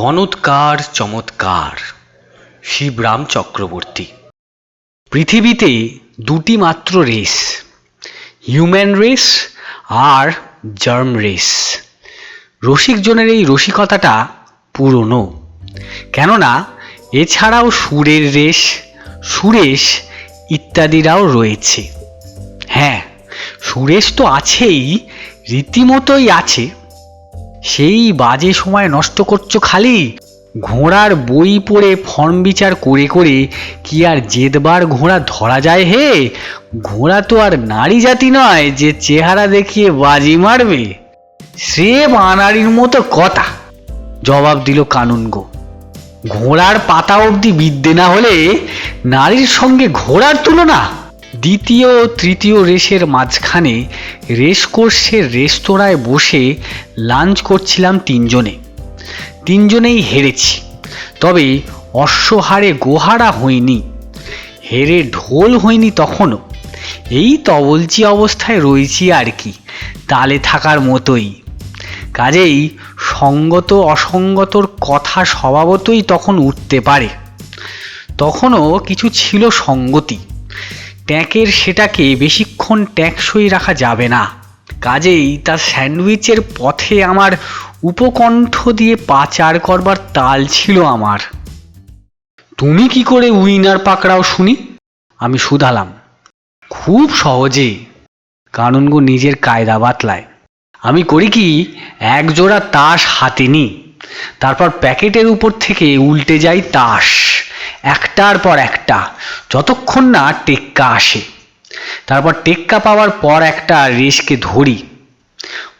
গণৎকার চমৎকার। শিবরাম চক্রবর্তী। পৃথিবীতে দুটি মাত্র রেস হিউম্যান রেস আর জার্ম রেস রসিকজনের এই রসিকতাটা পুরনো। কেননা, এছাড়াও সুরের রেস সুরেশ ইত্যাদিরাও রয়েছে। হ্যাঁ সুরেশ তো আছেই, রীতিমতোই আছে। সেই বাজে সময় নষ্ট করছ খালি? ঘোড়ার বই পড়ে ফর্ম বিচার করে করে কি আর জেদবার ঘোড়া ধরা যায় হে? ঘোড়া তো আর নারী জাতি নয় যে চেহারা দেখিয়ে বাজি মারবে। সে বানারির মতো কথা, জবাব দিল কানুনগো ঘোড়ার পাতা অবধি বিদ্যে না হলে নারীর সঙ্গে ঘোড়ার তুলনা দ্বিতীয় ও তৃতীয় রেসের মাঝখানে রেস কোর্সের রেস্তোরাঁয় বসে লাঞ্চ করছিলাম তিনজনে। তিনজনেই হেরেছি। তবে অশ্বহারে গোহারা হইনি। হেরে ঢোল হইনি তখনও। এই তবলচি অবস্থায় রয়েছি আর কি, তালে থাকার মতোই। কাজেই সঙ্গত অসঙ্গতর কথা স্বভাবতই তখন উঠতে পারে। তখনও কিছু ছিল সঙ্গতি। ট্যাঁকের সেটাকে বেশিক্ষণ ট্যাঁকসই রাখা যাবে না। কাজেই তার স্যান্ডউইচের পথে আমার উপকণ্ঠ দিয়ে পাচার করবার তাল ছিল আমার। তুমি কি করে উইনার পাকড়াও শুনি? আমি শুধালাম। খুব সহজে। কানুনগো নিজের কায়দা বাতলায়। আমি করি কি, একজোড়া তাস হাতে নিই। তারপর প্যাকেটের উপর থেকে উল্টে যাই তাস। একটার পর একটা, যতক্ষণ না টেক্কা আসে। তারপর টেক্কা পাওয়ার পর একটা রেসকে ধরি।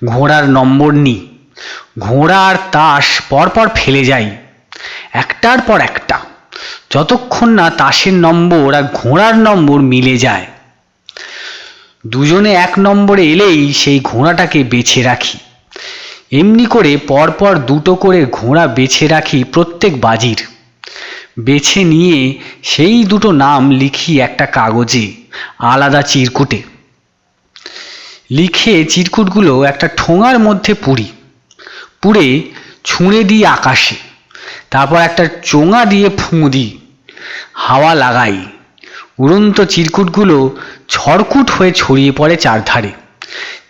ঘোড়ার নম্বর নিই ঘোড়া আর তাস পরপর ফেলে যাই। একটার পর একটা, যতক্ষণ না তাসের নম্বর আর ঘোড়ার নম্বর মিলে যায়। দুজনে এক নম্বরে এলেই সেই ঘোড়াটাকে বেছে রাখি। এমনি করে পরপর দুটো করে ঘোড়া বেছে রাখি প্রত্যেক বাজির। বেছে নিয়ে সেই দুটো নাম লিখি একটা কাগজে, আলাদা চিরকুটে। লিখে চিরকুটগুলো একটা ঠোঙার মধ্যে পুরি, পুড়ে ছুঁড়ে দিই আকাশে, তারপর একটা চোঙা দিয়ে ফুঁ দিই, হাওয়া লাগাই। উড়ন্ত চিরকুটগুলো ছড়কুট হয়ে ছড়িয়ে পড়ে চারধারে।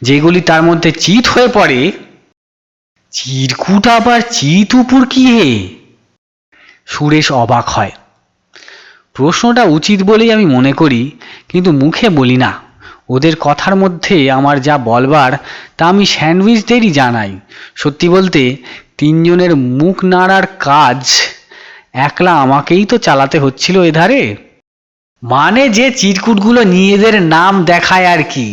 যেগুলি তার মধ্যে চিত হয়ে পড়ে, চিরকুট আবার চিত উপর কি হে? সুরেশ অবাক হয়। প্রশ্নটা উচিত বলেই আমি মনে করি, কিন্তু মুখে বলি না। ওদের কথার মধ্যে আমার যা বলবার, তা আমি স্যান্ডউইচদেরই জানাই। সত্যি বলতে, তিনজনের মুখ নাড়ার কাজ একলা আমাকেই তো চালাতে হচ্ছিল এধারে। মানে যে চিরকুটগুলো নিজেদের নাম দেখায় আর কি,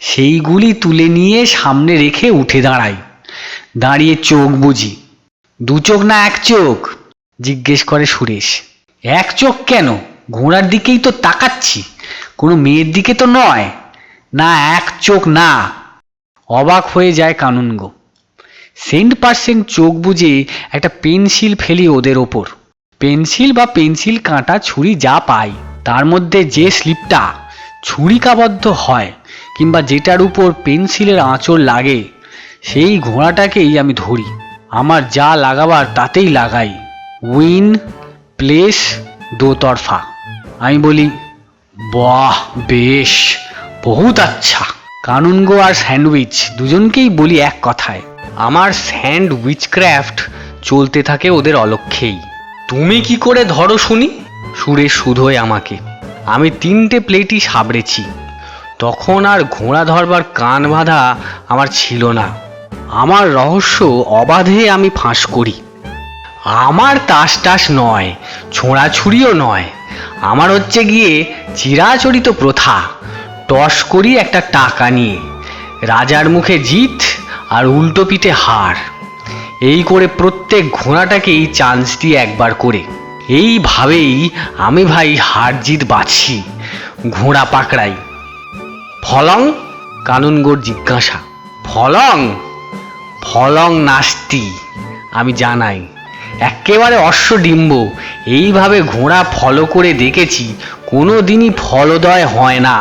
সেইগুলি তুলে নিয়ে সামনে রেখে উঠে দাঁড়াই। দাঁড়িয়ে চোখ বুঝি। দু চোখ না এক চোখ। জিজ্ঞেস করে সুরেশ, এক চোখ কেন? ঘোড়ার দিকেই তো তাকাচ্ছি। কোনো মেয়ের দিকে তো নয়। না, এক চোখ না। অবাক হয়ে যায় কানুনগো। সেন্ট পার্সেন্ট চোখ বুঝে একটা পেন্সিল ফেলি ওদের ওপর। পেন্সিল বা পেন্সিল কাঁটা ছুরি যা পাই, তার মধ্যে যে স্লিপটা ছুরিকাবদ্ধ হয় কিংবা যেটার উপর পেন্সিলের আঁচড় লাগে, সেই ঘোড়াটাকেই আমি ধরি। আমার যা লাগাবার তাতেই লাগাই। উইন প্লেস দোতরফা। আমি বলি, বাহ, বেশ, বহুত আচ্ছা। কানুনগো আর স্যান্ডউইচ দুজনকেই বলি এক কথায়। আমার স্যান্ডউইচ ক্রাফট চলতে থাকে ওদের অলক্ষেই। তুমি কি করে ধরো শুনি? সুরে শুধোয় আমাকে। আমি তিনটে প্লেটই সাবড়েছি। তখন আর ঘোড়া ধরবার কান বাঁধা আমার ছিল না। আমার রহস্য অবাধে আমি ফাঁস করি। আমার তাস টাস নয়, ছোঁড়াছুড়িও নয়। আমার হচ্ছে গিয়ে চিরাচরিত প্রথা, টস করি একটা টাকা নিয়ে। রাজার মুখে জিত আর উল্টো পিঠে হার। এই করে প্রত্যেক ঘোড়াটাকেই চান্স দিয়ে একবার করে। এইভাবেই আমি ভাই হার জিত বাছি ঘোড়া পাকড়াই। ফলং, কানুনগোর জিজ্ঞাসা। ফলং ফলং নাস্তি, আমি জানাই। একেবারে অশ্বডিম্ব। এইভাবে ঘোড়া ফলো করে দেখেছি কোনো দিনই ফলদয় হয় না।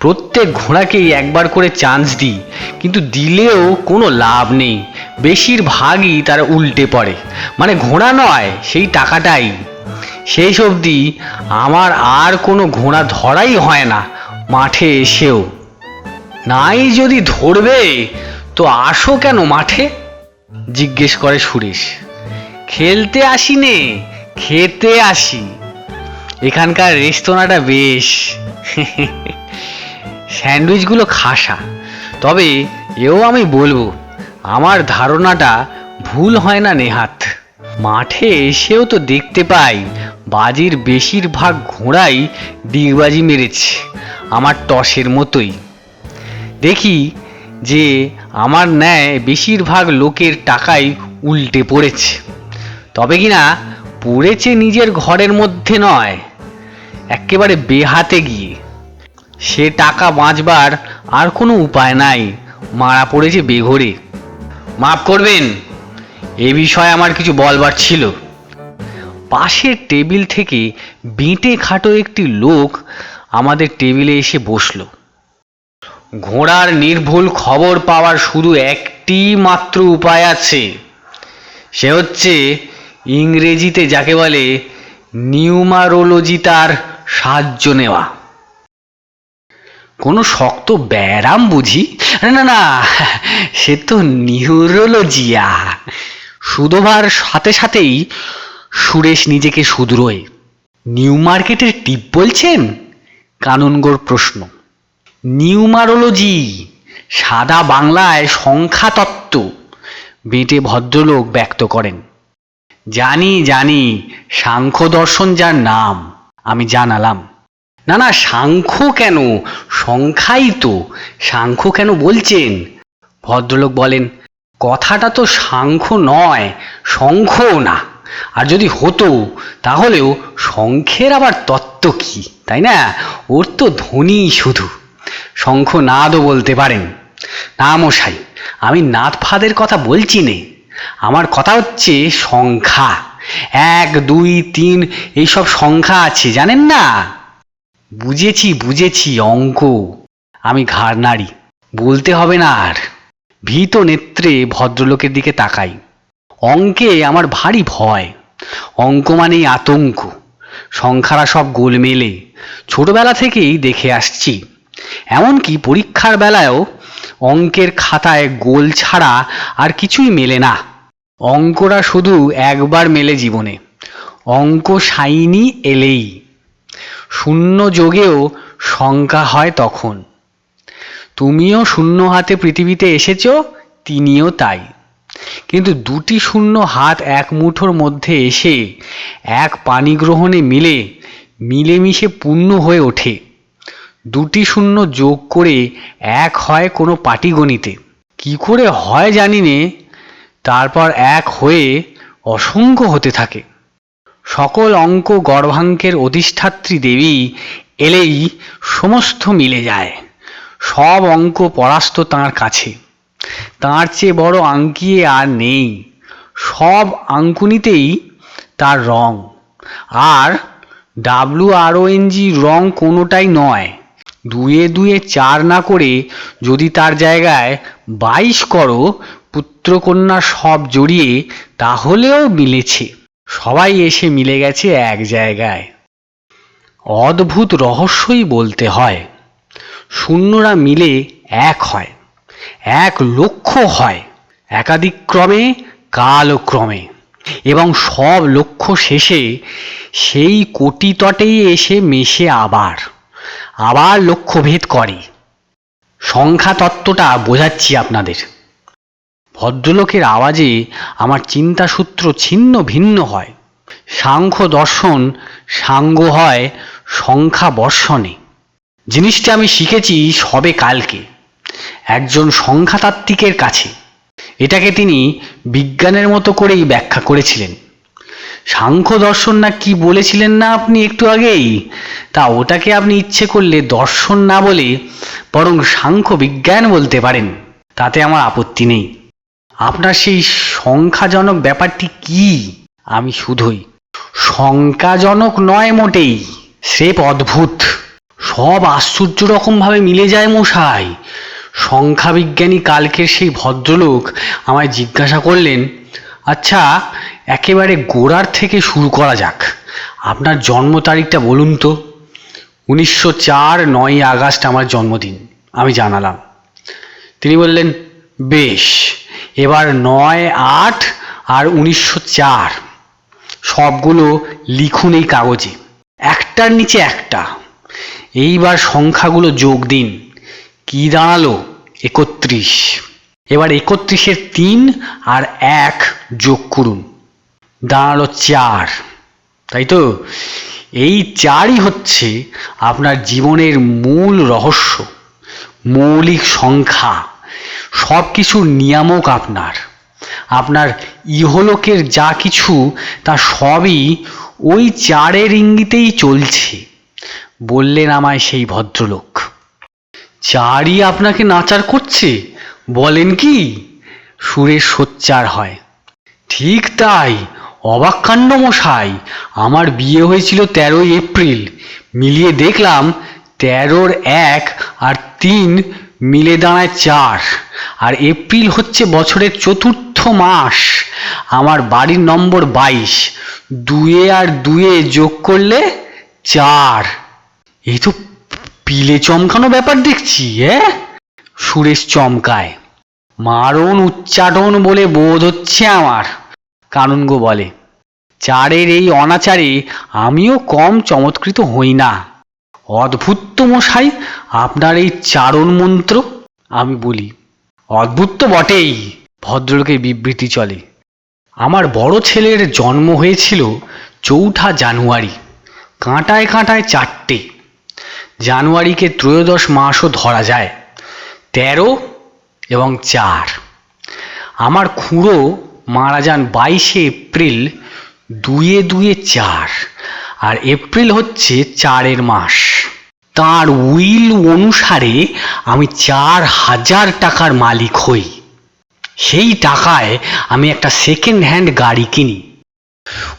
প্রত্যেক ঘোড়াকেই একবার করে চান্স দিই, কিন্তু দিলেও কোনো লাভ নেই। বেশিরভাগই তারা উল্টে পড়ে। মানে ঘোড়া নয়, সেই টাকাটাই। সেই অবধি আমার আর কোনো ঘোড়া ধরাই হয় না, মাঠে এসেও। নাই যদি ধরবে, তো আসো কেন মাঠে? জিজ্ঞেস করে সুরেশ। খেলতে আসি নে খেতে আসি। এখানকার রেস্তোরাঁটা বেশ। স্যান্ডউইচগুলো খাসা। তবে এও আমি বলব, আমার ধারণাটা ভুল হয় না নেহাত। মাঠে এসেও তো দেখতে পাই, বাজির বেশিরভাগ ঘোড়াই ডিগবাজি মেরেছে, আমার টসের মতোই। দেখি যে আমার ন্যায় বেশিরভাগ লোকের টাকাই উল্টে পড়েছে। তবে কিনা পড়েছে নিজের ঘরের মধ্যে নয়, একেবারে বেহাতে গিয়ে। সে টাকা বাঁচবার আর কোনো উপায় নাই, মারা পড়েছে বেঘরে। মাফ করবেন, এ বিষয়ে আমার কিছু বলবার ছিল। পাশের টেবিল থেকে বেঁটে খাটো একটি লোক আমাদের টেবিলে এসে বসল। ঘোড়ার নির্ভুল খবর পাওয়ার শুধু একটি মাত্র উপায় আছে, সে হচ্ছে ইংরেজিতে যাকে বলে নিউমারোলজি তার সাহায্য নেওয়া। কোনো শক্ত ব্যারাম বুঝি? না না সে তো নিউরোলজিয়া। সুধোভার সাথে সাথেই সুরেশ নিজেকে শুধরোয়। নিউ মার্কেটের টিপ বলছেন? কানুনগোর প্রশ্ন। নিউমারোলজি, সাদা বাংলায় সংখ্যাতত্ত্ব, বেটে ভদ্রলোক ব্যক্ত করেন। জানি জানি সাংখ্য দর্শন যার নাম, আমি জানালাম। না না, সাংখ্য কেন? সংখ্যাই তো। সাংখ্য কেন বলছেন? ভদ্রলোক বলেন, কথাটা তো সাংখ্য নয় শঙ্খও না। আর যদি হতো, তাহলেও শঙ্খের আবার তত্ত্ব কি, তাই না? ওর তো ধ্বনি শুধু। শঙ্খ নাদও বলতে পারেন। না, মশাই, আমি নাদ ফাদের কথা বলছি নে। আমার কথা হচ্ছে সংখ্যা। এক, দুই, তিন, এইসব সংখ্যা আছে, জানেন না? বুঝেছি বুঝেছি, অঙ্ক। আমি ঘাড় নাড়ি, বলতে হবে না আর। ভীত নেত্রে ভদ্রলোকের দিকে তাকাই। অঙ্কে আমার ভারী ভয়। অঙ্ক মানেই আতঙ্ক। সংখ্যারা সব গোলমেলে। ছোটবেলা থেকেই দেখে আসছি। এমনকি পরীক্ষার বেলায়ও অঙ্কের খাতায় গোল ছাড়া আর কিছুই মেলে না। অঙ্করা শুধু একবার মেলে জীবনে। অঙ্ক সাইনি এলেই। শূন্য যোগেও সংখ্যা হয় তখন। তুমিও শূন্য হাতে পৃথিবীতে এসেছ, তিনিও তাই। কিন্তু দুটি শূন্য হাত এক মুঠোর মধ্যে এসে এক পানি গ্রহণে মিলে মিলেমিশে পূর্ণ হয়ে ওঠে। দুটি শূন্য যোগ করে এক হয় কোনো পাটিগণিতে কি করে হয় জানি নে, তারপর এক হয়ে অসংখ্য হতে থাকে। সকল অঙ্ক গর্ভাঙ্কের অধিষ্ঠাত্রী দেবী এলেই সমস্ত মিলে যায়। সব অঙ্ক পরাস্ত তাঁর কাছে। তাঁর চেয়ে বড় আঙ্কিয়ে আর নেই। সব আঙ্কুনিতেই তার রং। আর ডাব্লু আর জি রং কোনোটাই নয়। দুয়ে দুয়ে চার না করে যদি তার জায়গায় বাইশ করো, পুত্রকন্যা সব জড়িয়ে তাহলেও মিলেছে। সবাই এসে মিলে গেছে এক জায়গায়। অদ্ভুত রহস্যই বলতে হয়। শূন্যরা মিলে এক হয়, এক লক্ষ্য হয় একাধিক ক্রমে কালক্রমে। এবং সব লক্ষ্য শেষে সেই কোটি তটেই এসে মেশে আবার। আবার লক্ষ্যভেদ করে। সংখ্যা তত্ত্বটা বোঝাচ্ছি আপনাদের। ভদ্রলোকের আওয়াজে আমার চিন্তাসূত্র ছিন্ন ভিন্ন হয়। সাংখ্য দর্শন সাঙ্গ হয় সংখ্যা বর্ষণে। জিনিসটা আমি শিখেছি সবে কালকে। একজন সংখ্যাতাত্ত্বিকের কাছে। এটাকে তিনি বিজ্ঞানের মতো করেই ব্যাখ্যা করেছিলেন। সাংখ্য দর্শন না কি বলেছিলেন না আপনি একটু আগেই? তা ওটাকে আপনি ইচ্ছে করলে দর্শন না বলে বরং সাংখ্য বিজ্ঞান বলতে পারেন, তাতে আমার আপত্তি নেই। আপনার সেই সংখ্যাজনক ব্যাপারটি কি? আমি শুধুই। সংখ্যাজনক নয় মোটেই স্রেফ অদ্ভুত। সব আশ্চর্য রকমভাবে মিলে যায় মশাই। সংখ্যাবিজ্ঞানী কালকের সেই ভদ্রলোক আমায় জিজ্ঞাসা করলেন আচ্ছা একেবারে গোড়ার থেকে শুরু করা যাক। আপনার জন্ম তারিখটা বলুন তো। উনিশশো চার নয়ই আগস্ট আমার জন্মদিন, আমি জানালাম। তিনি বললেন, বেশ, এবার নয় আট আর উনিশশো চার। সবগুলো লিখুন এই কাগজে। একটার নিচে একটা। এইবার সংখ্যাগুলো যোগ দিন। কি দাঁড়াল? একত্রিশ। এবার একত্রিশের তিন আর এক যোগ করুন। দাঁড়াল চার। তাই তো? এই চারই হচ্ছে আপনার জীবনের মূল রহস্য, মৌলিক সংখ্যা সব কিছুর নিয়ামক আপনার। আপনার ইহলোকের যা কিছু, তা সবই ওই চারের ইঙ্গিতেই চলছে, বললেন আমায় সেই ভদ্রলোক। চারই আপনাকে নাচার করছে? বলেন কি? সুরের সোচ্চার হয়। ঠিক তাই, অবাক কাণ্ড মশাই, আমার বিয়ে হয়েছিল তেরোই এপ্রিল। মিলিয়ে দেখলাম তেরোর এক আর তিন মিলে দাঁড়ায় চার। আর এপ্রিল হচ্ছে বছরের চতুর্থ মাস। আমার বাড়ির নম্বর বাইশ। দুয়ে আর দুয়ে যোগ করলে চার। এই তো পিলে চমকানো ব্যাপার দেখছি হ্যাঁ? সুরেশ চমকায়। মারণ উচ্চাটন বলে বোধ হচ্ছে আমার কানুনগো বলে। চারের এই অনাচারে আমিও কম চমৎকৃত হই না। অদ্ভুত মশাই আপনার এই চারণ মন্ত্র, আমি বলি। অদ্ভুত তো বটেই, ভদ্রলোকের বিবৃতি চলে। আমার বড় ছেলের জন্ম হয়েছিল চৌঠা জানুয়ারি, কাঁটায় কাঁটায় চারটে। জানুয়ারিকে ত্রয়োদশ মাসও ধরা যায়। তেরো এবং চার। আমার খুঁড়ো মারা যান বাইশে এপ্রিল দুয়ে দুয়ে চার, আর এপ্রিল হচ্ছে চারের মাস। তার উইল অনুসারে আমি চার হাজার টাকার মালিক হই। সেই টাকায় আমি একটা সেকেন্ড হ্যান্ড গাড়ি কিনি।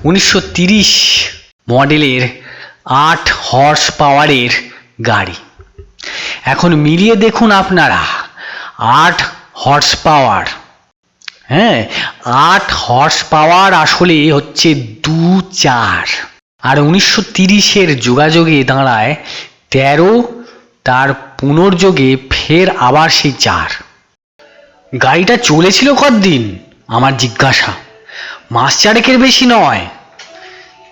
উনিশশো তিরিশ মডেলের আট হর্স পাওয়ারের গাড়ি। এখন মিলিয়ে দেখুন আপনারা। আট হর্স পাওয়ার হ্যাঁ আট হর্স পাওয়ার আসলে হচ্ছে দু চার। আর উনিশশো তিরিশের যোগাযোগে দাঁড়ায়, তেরো তার পুনর্যোগে ফের আবার সেই চার। গাড়িটা চলেছিল কতদিন? আমার জিজ্ঞাসা। মাস চারেকের বেশি নয়।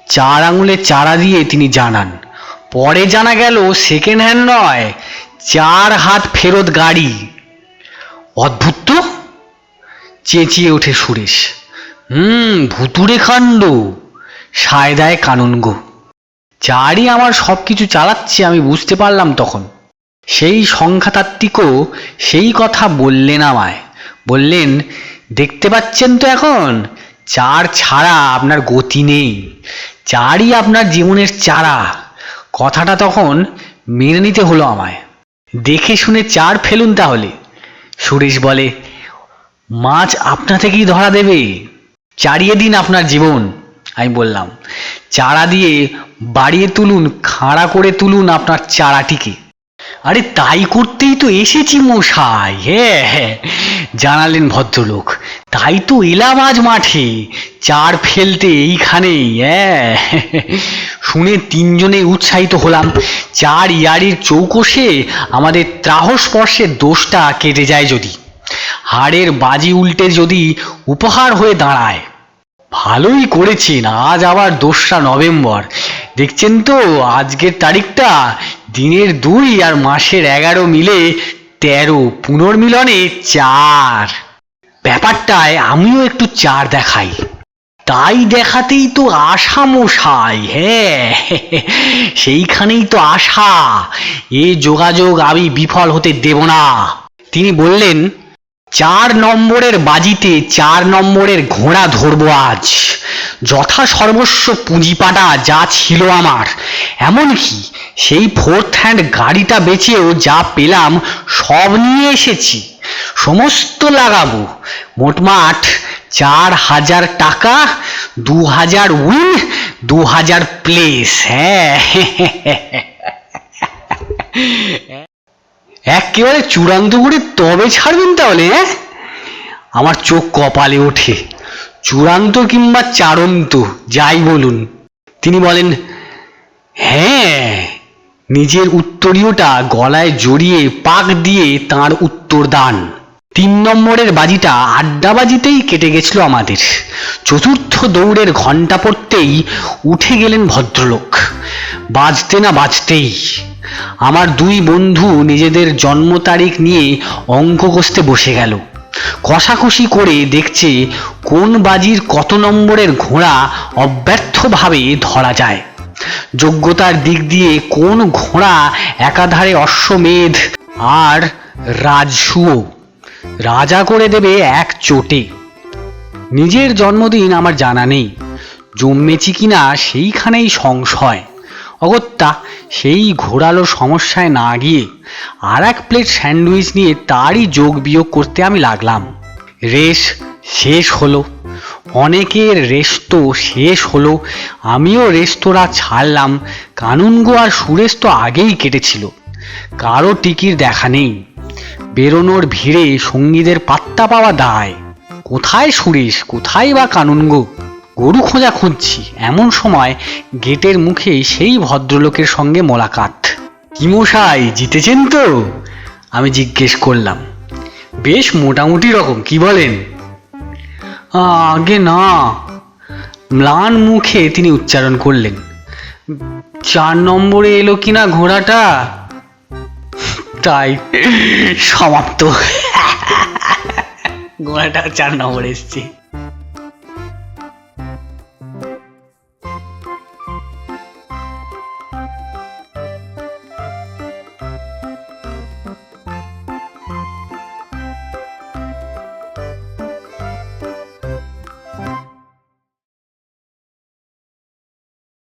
চার আঙুলের চারা দিয়ে তিনি জানান। পরে জানা গেল সেকেন্ড হ্যান্ড নয় চার হাত ফেরত গাড়ি। অদ্ভুত তো? চেঁচিয়ে ওঠে সুরেশ। হুম ভুতুরে কাণ্ড। সায় দেয় কানুনগো চারই আমার সব কিছু চালাচ্ছে, আমি বুঝতে পারলাম তখন। সেই সংখ্যাতাত্ত্বিকও সেই কথা বললেন আমায়। বললেন, দেখতে পাচ্ছেন তো এখন? চার ছাড়া আপনার গতি নেই। চারই আপনার জীবনের চারা। কথাটা তখন মেনে নিতে হলো আমায়। দেখে শুনে চার ফেলুন তাহলে। সুরেশ বলে, মাছ আপনা থেকেই ধরা দেবে। চারিয়ে দিন আপনার জীবন, আমি বললাম। চারা দিয়ে বাড়িয়ে তুলুন, খাড়া করে তুলুন আপনার চারাটিকে। আরে তাই করতেই তো এসেছি মশাই হ্যাঁ হ্যাঁ। জানালেন ভদ্রলোক, তাই তো এলাম আজ মাঠে, চার ফেলতে এইখানেই হ্যাঁ। শুনে তিনজনে উৎসাহিত হলাম, চার ইয়ারির চৌকসে আমাদের ত্রাহস্পর্শের দোষটা কেটে যায় যদি, হাড়ের বাজি উল্টে যদি উপহার হয়ে দাঁড়ায়। ভালোই করেছেন, আজ আবার দোসরা নভেম্বর, দেখছেন তো আজকের তারিখটা দিনের দুই আর মাসের এগারো মিলে তেরো পুনর্মিলনে চার। ব্যাপারটায় আমিও একটু চার দেখাই। তাই দেখাতেই তো আশা মশাই হ্যাঁ। সেইখানেই তো আশা। এ যোগাযোগ আমি বিফল হতে দেব না। তিনি বললেন চার নম্বরের বাজিতে চার নম্বরের ঘোড়া ধরবো আজ। যথা সর্বস্ব পুঁজিপাটা যা ছিল আমার। এমনকি সেই ফোর্থ হ্যান্ড গাড়িটা বেচেও যা পেলাম, সব নিয়ে এসেছি। সমস্ত লাগাবো। মোটমাট চার হাজার টাকা, দু হাজার উইন দু হাজার প্লেস হ্যাঁ। একেবারে চূড়ান্ত করে তবে ছাড়বেন তাহলে হ্যাঁ? আমার চোখ কপালে ওঠে। চূড়ান্ত কিংবা চারন্ত, যাই বলুন। তিনি বলেন হ্যাঁ নিজের উত্তরীয়টা গলায় জড়িয়ে পাক দিয়ে তার উত্তর দান তিন নম্বরের বাজিটা আড্ডাবাজিতেই কেটে গেছিল আমাদের। চতুর্থ দৌড়ের ঘণ্টা পড়তেই উঠে গেলেন ভদ্রলোক। বাজতে না বাজতেই আমার দুই বন্ধু নিজেদের জন্ম তারিখ নিয়ে অঙ্ক কষতে বসে গেল। কষাকষি করে দেখছে কোন বাজির কত নম্বরের ঘোড়া অব্যর্থভাবে ধরা যায়। যোগ্যতার দিক দিয়ে কোন ঘোড়া একাধারে অশ্বমেধ আর রাজসুয়। রাজা করে দেবে এক চোটে। নিজের জন্মদিন আমার জানা নেই। জন্মেছি কিনা সেইখানেই সংশয়। অগত্যা সেই ঘোরালো সমস্যায় না গিয়ে আর এক প্লেট স্যান্ডউইচ নিয়ে তারই যোগ বিয়োগ করতে আমি লাগলাম। রেস শেষ হলো। অনেকের রেস তো শেষ হলো। আমিও রেস্তোরাঁ ছাড়লাম। কানুনগো আর সুরেশ তো আগেই কেটেছিল। কারও টিকির দেখা নেই। বেরোনোর ভিড়ে সঙ্গীদের পাত্তা পাওয়া দায়। কোথায় সুরেশ? কোথায় বা কানুনগো? গরু খোঁজা খুঁজছি। এমন সময় গেটের মুখে সেই ভদ্রলোকের সঙ্গে মোলাকাত। কি মশাই, জিতেছেন তো? আমি জিজ্ঞেস করলাম। বেশ মোটামুটি রকম, কি বলেন? আগে না। ম্লান মুখে তিনি উচ্চারণ করলেন। চার নম্বরে এলো কিনা ঘোড়াটা? তাই সমাপ্ত। ঘোড়াটা চার নম্বরে এসছে।